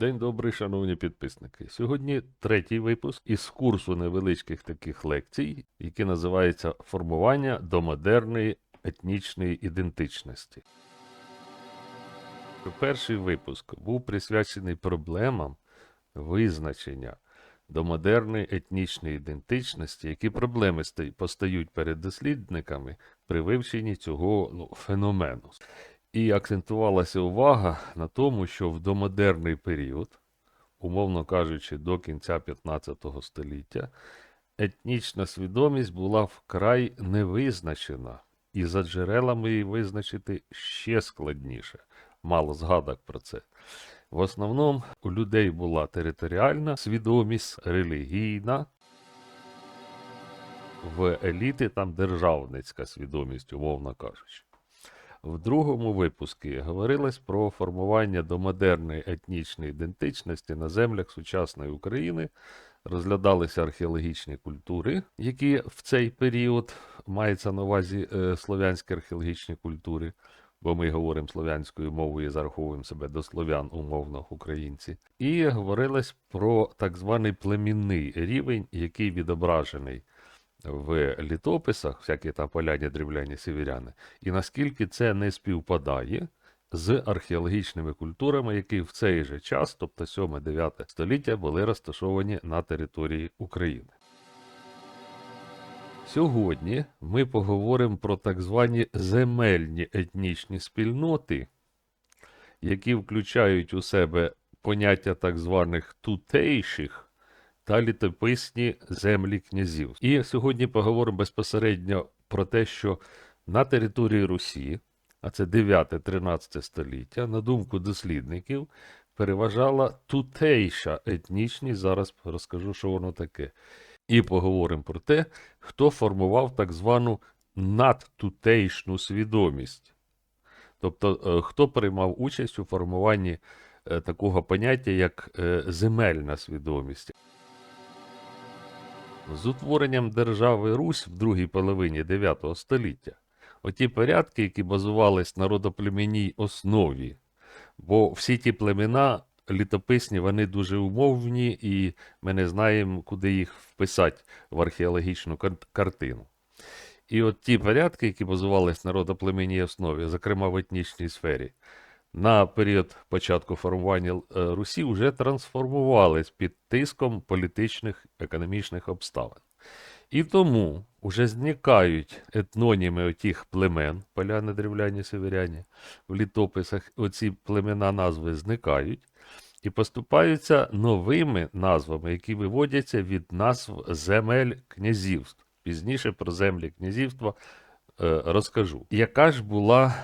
День добрий, шановні підписники. Сьогодні третій випуск із курсу невеличких таких лекцій, який називається Формування до модерної етнічної ідентичності. Перший випуск був присвячений проблемам визначення до модерної етнічної ідентичності, які проблеми постають перед дослідниками при вивченні цього ну, феномену. І акцентувалася увага на тому, що в домодерний період, умовно кажучи, до кінця 15 століття, етнічна свідомість була вкрай невизначена, і за джерелами її визначити ще складніше. Мало згадок про це. В основному у людей була територіальна свідомість, релігійна, в еліти там державницька свідомість, умовно кажучи. В другому випуску говорилось про формування до модерної етнічної ідентичності на землях сучасної України. Розглядалися археологічні культури, які в цей період мається на увазі е, слов'янські археологічні культури, бо ми говоримо слов'янською мовою і зараховуємо себе до слов'ян, умовно українці. І говорилось про так званий племінний рівень, який відображений в літописах, всякі там поляні, древляні, сіверяни, і наскільки це не співпадає з археологічними культурами, які в цей же час, тобто 7-9 століття, були розташовані на території України. Сьогодні ми поговоримо про так звані земельні етнічні спільноти, які включають у себе поняття так званих тутейших та літописні землі князів. І сьогодні поговоримо безпосередньо про те, що на території Русі, а це 9-13 століття, на думку дослідників, переважала тутейша етнічність. Зараз розкажу, що воно таке. І поговоримо про те, хто формував так звану надтутейшну свідомість. Тобто, е, хто приймав участь у формуванні е, такого поняття, як е, земельна свідомість. З утворенням держави Русь в другій половині 9 століття оті порядки, які базувались на родоплемінній основі, бо всі ті племена літописні, вони дуже умовні, і ми не знаємо, куди їх вписати в археологічну кар- картину. І от ті порядки, які базувались на родоплемінній основі, зокрема в етнічній сфері, на період початку формування е, Русі вже трансформувались під тиском політичних економічних обставин. І тому вже зникають етноніми отих племен, поляни, древляні, северяні, в літописах оці племена назви зникають і поступаються новими назвами, які виводяться від назв земель князівств. Пізніше про землі князівства е, розкажу. Яка ж була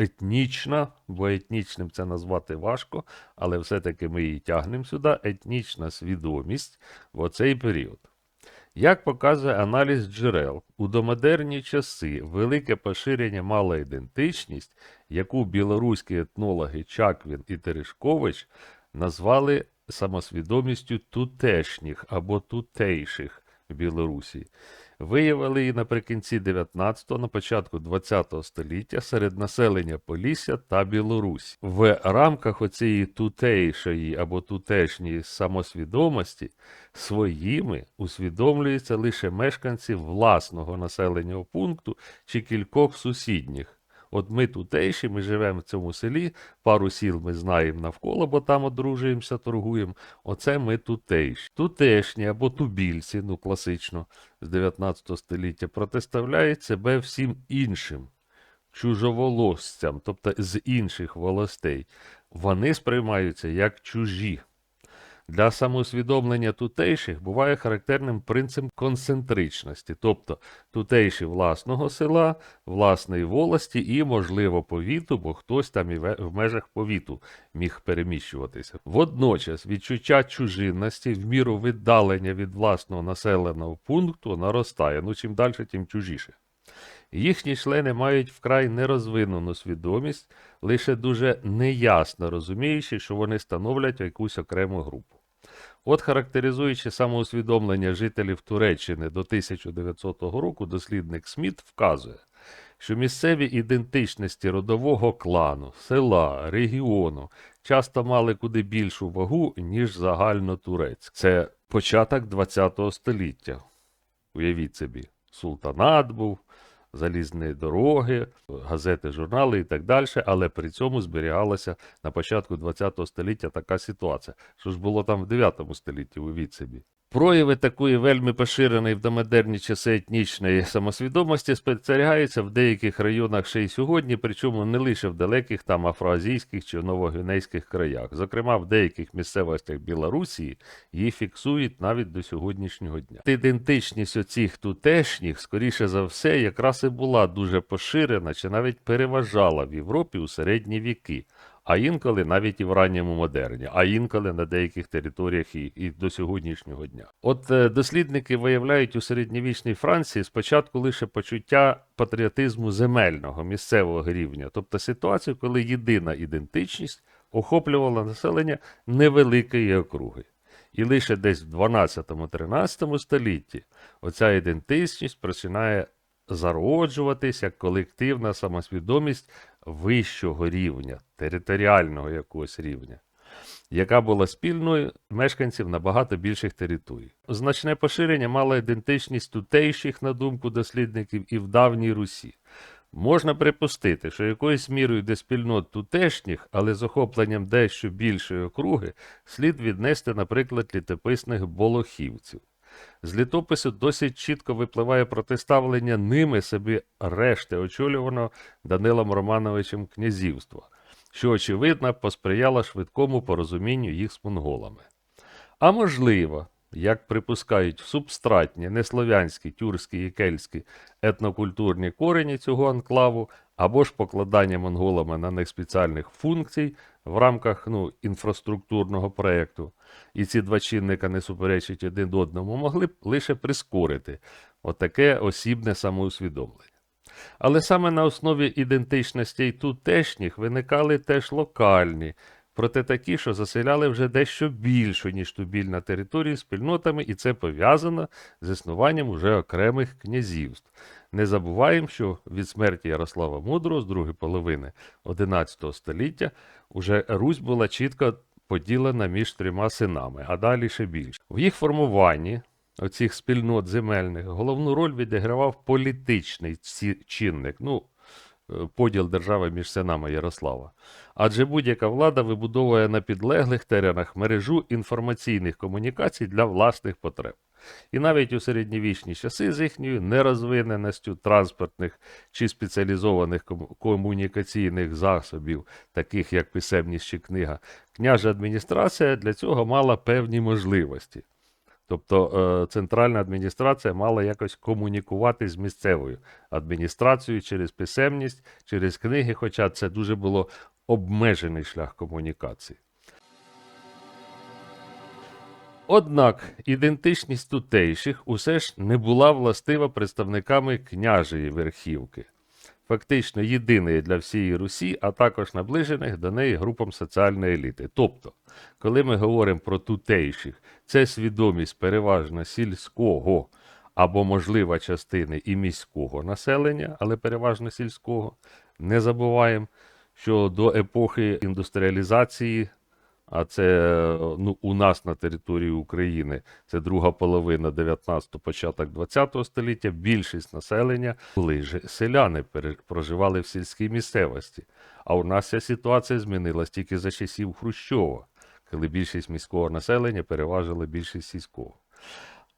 етнічна, бо етнічним це назвати важко, але все-таки ми її тягнемо сюди, етнічна свідомість в оцей період. Як показує аналіз джерел, у домодерні часи велике поширення мала ідентичність, яку білоруські етнологи Чаквін і Терешкович назвали самосвідомістю тутешніх або тутейших в Білорусі. Виявили її наприкінці 19-го, на початку 20-го століття серед населення Полісся та Білорусі. В рамках оцієї тутейшої або тутешньої самосвідомості своїми усвідомлюються лише мешканці власного населеного пункту чи кількох сусідніх. От ми тутейші, ми живемо в цьому селі, пару сіл ми знаємо навколо, бо там одружуємося, торгуємо. Оце ми тутейші. Тутешні або тубільці, ну класично, з 19 століття, протиставляють себе всім іншим чужоволосцям, тобто з інших волостей. Вони сприймаються як чужі. Для самоусвідомлення тутейших буває характерним принцип концентричності, тобто тутейші власного села, власної волості і, можливо, повіту, бо хтось там і в межах повіту міг переміщуватися. Водночас відчуття чужинності в міру віддалення від власного населеного пункту наростає. Ну, чим далі, тим чужіше. Їхні члени мають вкрай нерозвинену свідомість, лише дуже неясно розуміючи, що вони становлять якусь окрему групу. От характеризуючи самоусвідомлення жителів Туреччини до 1900 року, дослідник Сміт вказує, що місцеві ідентичності родового клану, села, регіону часто мали куди більшу вагу, ніж загальнотурецькі. Це початок ХХ століття. Уявіть собі, султанат був, залізні дороги, газети, журнали і так далі, але при цьому зберігалася на початку ХХ століття така ситуація. Що ж було там в 9 столітті, уявіть собі. Прояви такої вельми поширеної в домодерні часи етнічної самосвідомості спостерігаються в деяких районах ще й сьогодні, причому не лише в далеких там афроазійських чи новогвінейських краях. Зокрема, в деяких місцевостях Білорусі її фіксують навіть до сьогоднішнього дня. Ідентичність оцих тутешніх, скоріше за все, якраз і була дуже поширена чи навіть переважала в Європі у середні віки а інколи навіть і в ранньому модерні, а інколи на деяких територіях і, і до сьогоднішнього дня. От е, дослідники виявляють у середньовічній Франції спочатку лише почуття патріотизму земельного місцевого рівня, тобто ситуацію, коли єдина ідентичність охоплювала населення невеликої округи. І лише десь в 12-13 столітті оця ідентичність починає зароджуватись як колективна самосвідомість вищого рівня, територіального якогось рівня, яка була спільною мешканців набагато більших територій. Значне поширення мала ідентичність тутейших, на думку дослідників, і в давній Русі. Можна припустити, що якоюсь мірою де спільнот тутешніх, але з охопленням дещо більшої округи, слід віднести, наприклад, літописних болохівців. З літопису досить чітко випливає протиставлення ними собі решти очолюваного Данилом Романовичем князівства, що, очевидно, посприяло швидкому порозумінню їх з монголами. А можливо, як припускають субстратні, неслов'янські, тюркські і кельтські етнокультурні корені цього анклаву, або ж покладання монголами на них спеціальних функцій в рамках ну, інфраструктурного проєкту, і ці два чинника не суперечать один одному, могли б лише прискорити отаке осібне самоусвідомлення. Але саме на основі ідентичностей тутешніх виникали теж локальні, проте такі, що заселяли вже дещо більшу, ніж тубіль на території спільнотами, і це пов'язано з існуванням уже окремих князівств. Не забуваємо, що від смерті Ярослава Мудрого з другої половини XI століття уже Русь була чітко поділена між трьома синами, а далі ще більше. В їх формуванні оцих спільнот земельних головну роль відігравав політичний чинник. Ну, поділ держави між синами Ярослава. Адже будь-яка влада вибудовує на підлеглих теренах мережу інформаційних комунікацій для власних потреб. І навіть у середньовічні часи з їхньою нерозвиненістю транспортних чи спеціалізованих комунікаційних засобів, таких як писемність чи книга, княжа адміністрація для цього мала певні можливості. Тобто е, центральна адміністрація мала якось комунікувати з місцевою адміністрацією через писемність, через книги, хоча це дуже було обмежений шлях комунікації. Однак ідентичність тутейших усе ж не була властива представниками княжої верхівки, фактично єдиної для всієї Русі, а також наближених до неї групам соціальної еліти. Тобто, коли ми говоримо про тутейших, це свідомість переважно сільського або можлива частини і міського населення, але переважно сільського. Не забуваємо, що до епохи індустріалізації а це ну, у нас на території України це друга половина 19-го, початок 20-го століття. Більшість населення були селяни, проживали в сільській місцевості. А у нас ця ситуація змінилась тільки за часів Хрущова, коли більшість міського населення переважила більшість сільського.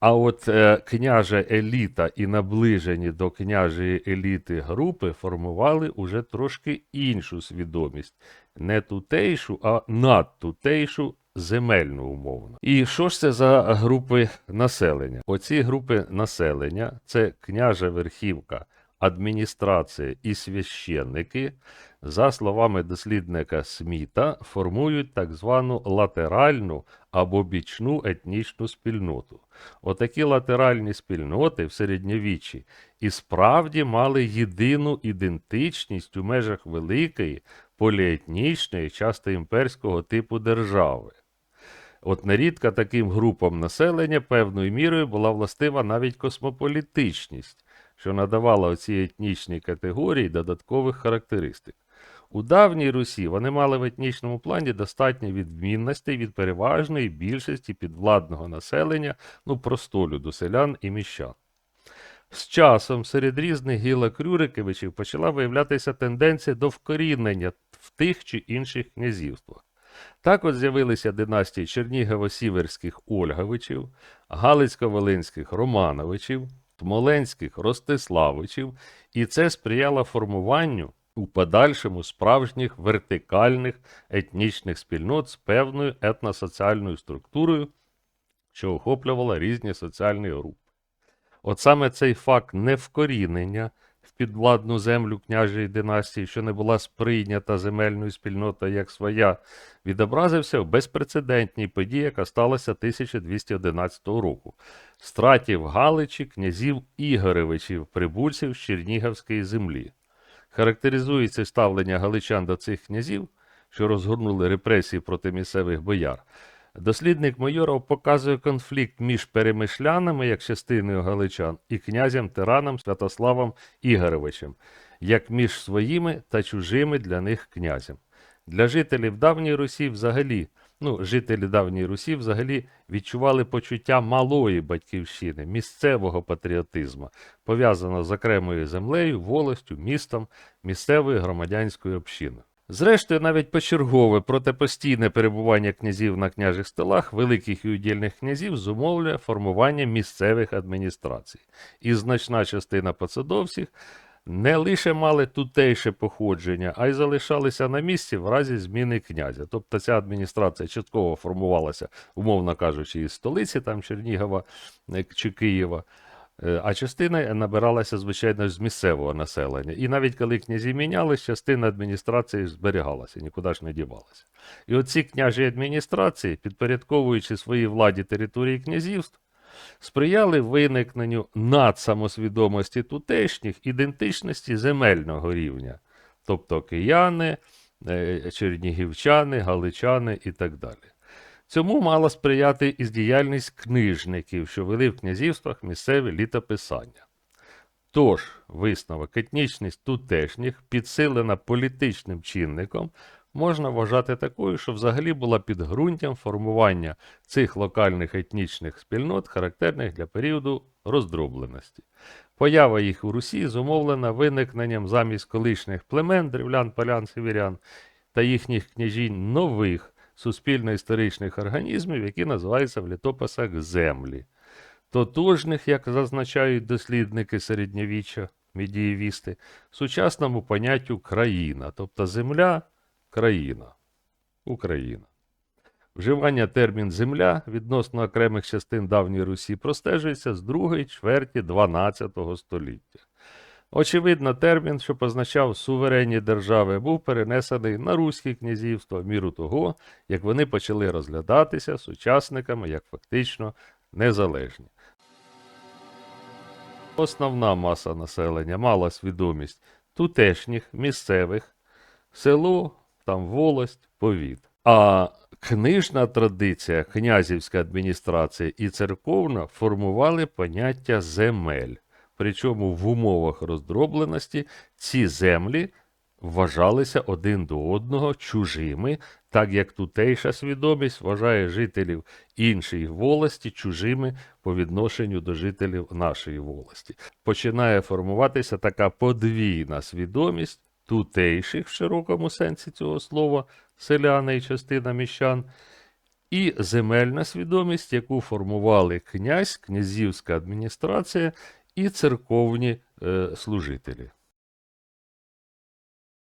А от е, княжа еліта і наближені до княжої еліти групи формували уже трошки іншу свідомість, не тутейшу, а надтутейшу земельну умовно. І що ж це за групи населення? Оці групи населення це княжа верхівка, адміністрація і священники, за словами дослідника Сміта, формують так звану латеральну або бічну етнічну спільноту. Отакі латеральні спільноти в середньовіччі і справді мали єдину ідентичність у межах великої поліетнічної, часто імперського типу держави. От нерідко таким групам населення певною мірою була властива навіть космополітичність, що надавала оцій етнічній категорії додаткових характеристик. У давній Русі вони мали в етнічному плані достатньо відмінностей від переважної більшості підвладного населення, ну простолюду, селян і міщан. З часом серед різних гілок Рюриковичів почала виявлятися тенденція до вкорінення в тих чи інших князівствах. Так от з'явилися династії Чернігово-Сіверських Ольговичів, Галицько-Волинських Романовичів, Смоленських Ростиславичів, і це сприяло формуванню у подальшому справжніх вертикальних етнічних спільнот з певною етносоціальною структурою, що охоплювала різні соціальні групи. От саме цей факт невкорінення підвладну землю княжої династії, що не була сприйнята земельною спільнотою як своя, відобразився в безпрецедентній події, яка сталася 1211 року. Страті в Галичі князів Ігоревичів, прибульців з Чернігівської землі. Характеризується ставлення галичан до цих князів, що розгорнули репресії проти місцевих бояр. Дослідник Майоров показує конфлікт між перемишлянами, як частиною галичан, і князем тираном Святославом Ігоровичем, як між своїми та чужими для них князем. Для жителів давньої Русі взагалі, ну, жителі давньої Русі взагалі відчували почуття малої батьківщини, місцевого патріотизму, пов'язаного з окремою землею, волостю, містом, місцевою громадянською общиною. Зрештою, навіть почергове протипостійне перебування князів на княжих столах, великих і удільних князів зумовлює формування місцевих адміністрацій. І значна частина посадовців не лише мали тутейше походження, а й залишалися на місці в разі зміни князя. Тобто ця адміністрація частково формувалася, умовно кажучи, із столиці, там Чернігова е, чи Києва. Е, А частина набиралася, звичайно, з місцевого населення. І навіть коли князі мінялись, частина адміністрації зберігалася, нікуди ж не дівалася. І оці княжі адміністрації, підпорядковуючи своїй владі території князівств, сприяли виникненню надсамосвідомості тутешніх ідентичності земельного рівня, тобто кияни, е, чернігівчани, галичани і так далі. Цьому мала сприяти і діяльність книжників, що вели в князівствах місцеві літописання. Тож, висновок етнічність тутешніх, підсилена політичним чинником, можна вважати такою, що взагалі була підґрунтям формування цих локальних етнічних спільнот, характерних для періоду роздробленості. Поява їх у Русі зумовлена виникненням замість колишніх племен древлян, полян, сивірян та їхніх княжінь нових суспільно-історичних організмів, які називаються в літописах землі. Тотожних, як зазначають дослідники середньовіччя, медієвісти, сучасному поняттю країна, тобто земля країна. Україна. Вживання термін земля відносно окремих частин давньої Русі простежується з другої чверті 12 століття. Очевидно, термін, що позначав суверенні держави, був перенесений на руське князівство в міру того, як вони почали розглядатися сучасниками як фактично незалежні. Основна маса населення мала свідомість тутешніх, місцевих, село, там волость, повіт. А книжна традиція, князівська адміністрація і церковна формували поняття земель. Причому в умовах роздробленості ці землі вважалися один до одного чужими, так як тутейша свідомість вважає жителів іншої волості чужими по відношенню до жителів нашої волості. Починає формуватися така подвійна свідомість тутейших в широкому сенсі цього слова, селяни і частина міщан, і земельна свідомість, яку формували князь, князівська адміністрація і церковні е, служителі.